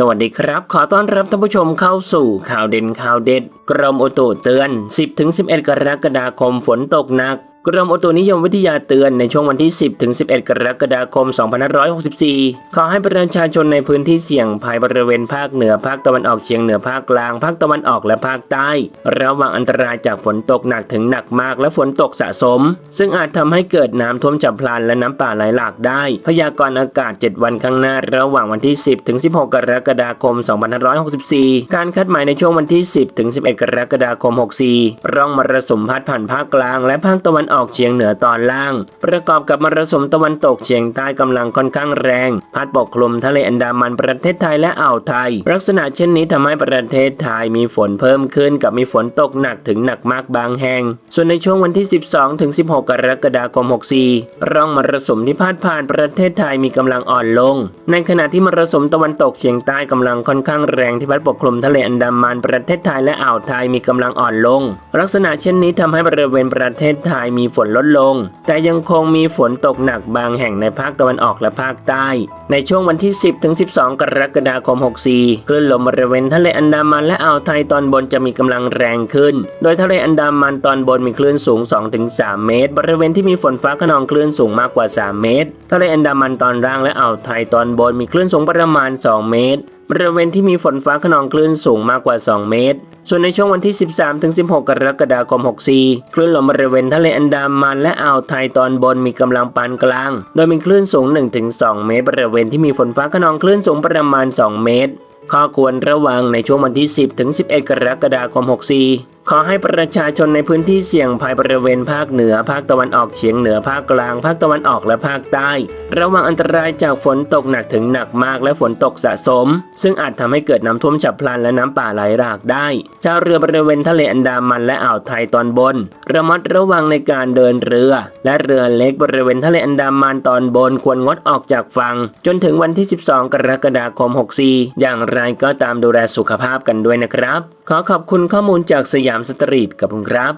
สวัสดีครับ ขอต้อนรับท่านผู้ชมเข้าสู่ข่าวเด่นข่าวเด็ด กรมอุตุเตือน 10-11 กรกฎาคมฝนตกหนัก กรมอุตุนิยมวิทยาเตือนในช่วงวันที่ 10-11 กรกฎาคม 2564 ขอให้ประชาชนในพื้นที่เสี่ยงภัยบริเวณภาคเหนือภาคตะวันออกเฉียงเหนือภาคกลาง ภาคตะวันออกและภาคใต้ ระวังอันตรายจากฝนตกหนักถึงหนักมากและฝนตกสะสม ซึ่งอาจทำให้เกิดน้ำท่วมฉับพลันและน้ำป่าไหลหลากได้ พยากรณ์อากาศ 7 วันข้างหน้าระหว่างวันที่ 10 ถึง 16 กรกฎาคม 2564 การคาดหมายในช่วงวันที่ 10 ถึง 11 กรกฎาคม 64 ร่องมรสุมพัดผ่านภาคกลางและภาคตะวันออกออกเฉียงเหนือตอนล่าง ประกอบกับมรสุมตะวันตกเฉียงใต้กำลังค่อนข้างแรง พัดปกคลุมทะเลอันดามันประเทศไทยและอ่าวไทย ลักษณะเช่นนี้ทำให้ประเทศไทยมีฝนเพิ่มขึ้นกับมีฝนตกหนักถึงหนักมากบางแห่ง ส่วนในช่วงวันที่ 12ถึง16 กรกฎาคม 64 ร่องมรสุมที่พาดผ่านประเทศไทยมีกำลังอ่อนลง ในขณะที่มรสุมตะวันตกเฉียงใต้กำลังค่อนข้างแรงที่พัดปกคลุมทะเลอันดามันประเทศไทยและอ่าวไทยมีกำลังอ่อนลง ลักษณะเช่นนี้ทำให้บริเวณประเทศไทยมีฝนลดลง แต่ยังคงมีฝนตกหนักบางแห่งในภาคตะวันออกและภาคใต้ ในช่วงวันที่ 10ถึง12 กรกฎาคม 64 คลื่นลมบริเวณทะเลอันดามันและอ่าวไทยตอนบนจะมีกำลังแรงขึ้น โดยทะเลอันดามันตอนบนมีคลื่นสูง 2-3 เมตร บริเวณที่มีฝนฟ้าขนองคลื่นสูงมากกว่า 3 เมตรทะเลอันดามันตอนล่างและอ่าวไทยตอนบนมีคลื่นสูงประมาณ 2 เมตร บริเวณที่มีฝนฟ้าขนองคลื่นสูงมากกว่า 2 เมตร ส่วนในช่วงวันที่ 13ถึง16 กรกฎาคม 64 คลื่นลมบริเวณทะเลอันดามันและอ่าวไทยตอนบนมีกำลังปานกลาง โดยมีคลื่นสูง 1-2 เมตร บริเวณที่มีฝนฟ้าขนองคลื่นสูงประมาณ 2 เมตรข้อควรระวังในช่วงวันที่ 10 ถึง 11 กรกฎาคม 64 ขอให้ประชาชนในพื้นที่เสี่ยงภัยบริเวณภาคเหนือ ภาคตะวันออกเฉียงเหนือภาคกลาง ภาคตะวันออกและภาคใต้ ระวังอันตรายจากฝนตกหนักถึงหนักมากและฝนตกสะสม ซึ่งอาจทำให้เกิดน้ำท่วมฉับพลันและน้ำป่าไหลหลากได้ชาวเรือบริเวณทะเลอันดามันและอ่าวไทยตอนบน ระมัดระวังในการเดินเรือ และเรือเล็กบริเวณทะเลอันดามันตอนบนควรงดออกจากฝั่งจนถึงวันที่ 12 กรกฎาคม 64 อย่างไรก็ตามดูแลสุขภาพกันด้วยนะครับ ขอขอบคุณข้อมูลจากสยามามสตรีทกับผมครับ